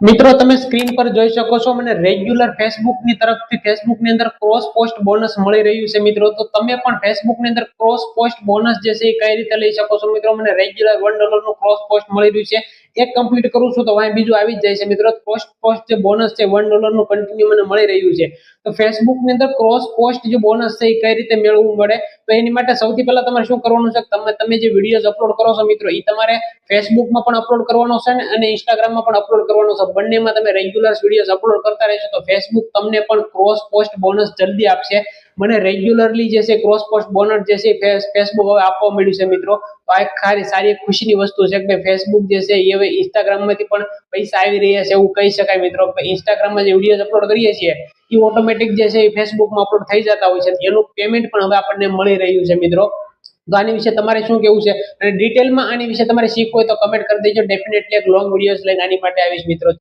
મિત્રો, તમે સ્ક્રીન પર જોઈ શકો છો, મને રેગ્યુલર ફેસબુકની તરફથી ફેસબુકની અંદર ક્રોસ પોસ્ટ બોનસ મળી રહ્યું છે, મિત્રો. તો તમે પણ ફેસબુકની અંદર ક્રોસ પોસ્ટ બોનસ જે છે એ કઈ રીતે લઈ શકો છો, મિત્રો? મને રેગ્યુલર વન ડોલરનું ક્રોસ પોસ્ટ મળી રહ્યું છે. એક કમ્પ્લીટ કરું છું તો અહીં બીજું આવી જ જાય છે. મિત્રો પોસ્ટ પોસ્ટ જે બોનસ છે વન ડોલરનું કન્ટિન્યુ મને મળી રહ્યું છે. તો ફેસબુકની અંદર ક્રોસ પોસ્ટ જે બોનસ છે, એ કઈ રીતે મેળવવું મળે? તો એની માટે સૌથી પહેલા તમારે શું કરવાનું છે? તમે તમે જે વિડીયોઝ અપલોડ કરો છો મિત્રો એ તમારે ફેસબુકમાં પણ અપલોડ કરવાનો છે અને ઇન્સ્ટાગ્રામમાં પણ અપલોડ કરવાનો છે. બંનેમાં તમે રેગ્યુલર વિડીયોઝ અપલોડ કરતા રહેશો તો ફેસબુક તમને પણ ક્રોસ પોસ્ટ બોનસ જલ્દી આપશે. મને રેગ્યુલરલી જે છે ક્રોસ પોસ્ટ બોનસ જે છે ફેસબુક હવે આપવા મળ્યું છે મિત્રો. તો આ એક સારી ખુશીની વસ્તુ છે કે ફેસબુક જે છે એ હવે ઇન્સ્ટાગ્રામમાંથી પણ પૈસા આવી રહ્યા છે એવું કહી શકાય મિત્રો. ઇન્સ્ટાગ્રામમાં જે વીડિયો અપલોડ કરીએ છીએ એ ઓટોમેટિક જે છે એ ફેસબુકમાં અપલોડ થઈ જતા હોય છે. એનું પેમેન્ટ પણ હવે આપણને મળી રહ્યું છે મિત્રો. તો આની વિશે તમારે શું કેવું છે? અને ડિટેલમાં આની વિશે તમારે શીખવું હોય તો કમેન્ટ કરી દેજો. ડેફિનેટલી એક લોંગ વિડીયોઝ લઈને આની માટે આવીશ મિત્રો.